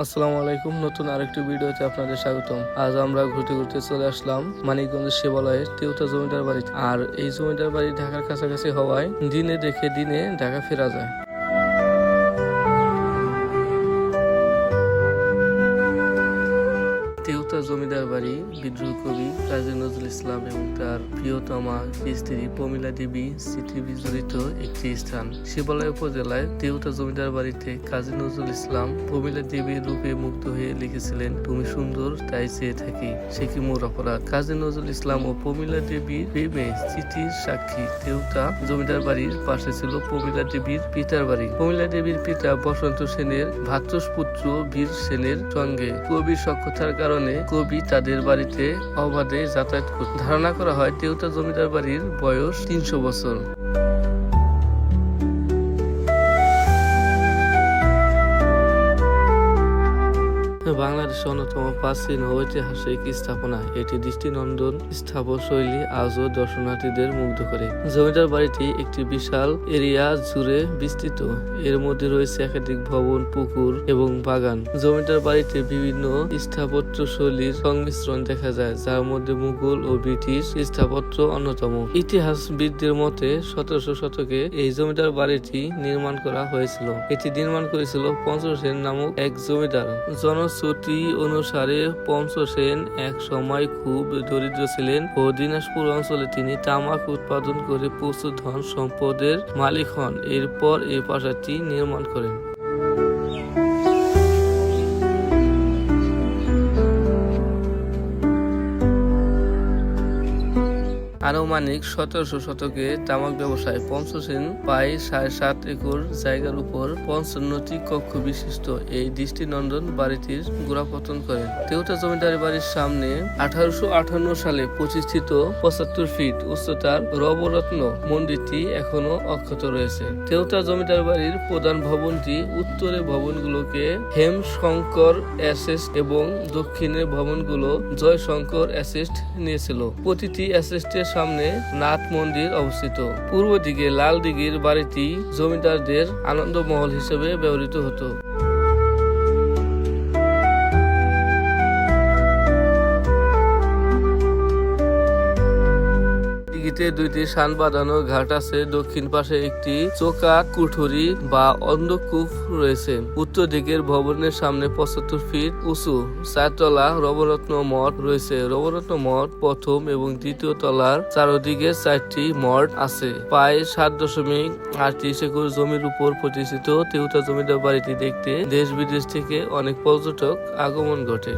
আসসালামু আলাইকুম, নতুন আরেকটি ভিডিওতে আপনাদের স্বাগতম। আজ আমরা ঘুরতে ঘুরতে চলে আসলাম মানিকগঞ্জ শিবালয়ের তেউতা জমিদার বাড়ি আর এই জমিদার বাড়ি ঢাকার কাছাকাছি হওয়ায় দিনে দেখে দিনে ঢাকা ফেরা যায়। তেওতা জমিদার বাড়ি, বিদ্রোহ কবি কাজী নজরুল ইসলাম এবং তার প্রিয়তমা স্ত্রী প্রমিলা দেবী স্মৃতি বিজড়িত একটি স্থান। শিবালয় উপজেলায় দেউতা জমিদার বাড়িতে কাজী নজরুল ইসলাম প্রমিলা দেবীর রূপে মুগ্ধ হয়ে লিখেছিলেন, তুমি সুন্দর, তাই চেয়ে থাকি। সে কি মোর অপরাধ? কাজী নজরুল ইসলাম ও প্রমিলা দেবীর প্রেমে স্মৃতির সাক্ষী দেউতা জমিদার বাড়ির পাশে ছিল প্রমিলা দেবীর পিতার বাড়ি। প্রমিলা দেবীর পিতা বসন্ত সেনের ভাতৃপুত্র বীর সেনের সঙ্গে কবির সক্ষতার কারণে কবি তাদের বাড়িতে অবাধে যাতায়াত করত ধারণা করা হয় তেউতা জমিদার বাড়ির বয়স তিনশো বছর। বাংলাদেশের অন্যতম প্রাচীন ঐতিহাসিক স্থাপনা। এটি দৃষ্টিনন্দন স্থাপন শৈলী আজও দর্শনার্থীদের মুগ্ধ করে। জমিদার বাড়িটি একটি বিশাল এরিয়া জুড়ে বিস্তৃত। এর মধ্যে রয়েছে একাধিক ভবন, পুকুর এবং বাগান। জমিদার বাড়িতে বিভিন্ন স্থাপত্য শৈলীর সংমিশ্রণ দেখা যায়, যার মধ্যে মুঘল ও ব্রিটিশ স্থাপত্য অন্যতম। ইতিহাসবিদদের মতে, সতেরোশো শতকে এই জমিদার বাড়িটি নির্মাণ করা হয়েছিল। এটি নির্মাণ করেছিল পঞ্চসেন নামক এক জমিদার। জনশ্রুতি অনুসারে পঞ্চসেন এক সময় খুব দরিদ্র ছিলেন ও দিনাজপুর অঞ্চলে তিনি তামাক উৎপাদন করে প্রচুর ধন সম্পদের মালিক হন। এরপর এই প্রাসাদটি নির্মাণ করেন। আনুমানিক সতেরোশো শতকে তামাক ব্যবসায় পঞ্চসেন প্রায় সাড়ে সাত একর জায়গার উপর পঞ্চান্নটি কক্ষ বিশিষ্ট। এই দৃষ্টিনন্দন বাড়িটির গোড়াপতন করেন তেওতা জমিদারি বাড়ির সামনে আঠারোশো আঠান্ন সালে প্রতিষ্ঠিত পঁচাত্তর ফিট উচ্চতার রবরত্ন মন্দিরটি এখনও অক্ষত রয়েছে। তেওতা জমিদার বাড়ির প্রধান ভবনটি উত্তরে ভবনগুলোকে হেম শঙ্কর অ্যাসেস্ট এবং দক্ষিণের ভবনগুলো জয়শঙ্কর অ্যাসেস্ট নিয়েছিল। প্রতিটি অ্যাসেস্টের সামনে নাথ মন্দির অবস্থিত। পূর্ব দিকে লাল দিঘির বাড়িটি জমিদারদের আনন্দমহল হিসেবে ব্যবহৃত হতো। দিঘিতে দুইটি সান বাঁধানো ঘাট আছে। দক্ষিণ পাশে একটি চোকা কুঠুরি বা অন্ধকূপ রয়েছে। উত্তর দিকের ভবনের সামনে পঁচাত্তর ফিট উঁচু চারতলা রবরত্ন মঠ রয়েছে। রবরত্ন মঠ প্রথম এবং দ্বিতীয় তলার চারদিকে চারটি মঠ আছে। প্রায় সাত দশমিক আটত্রিশ একর জমির উপর প্রতিষ্ঠিত তেওতা জমিদার বাড়িটি দেখতে দেশ বিদেশ থেকে অনেক পর্যটক আগমন ঘটে।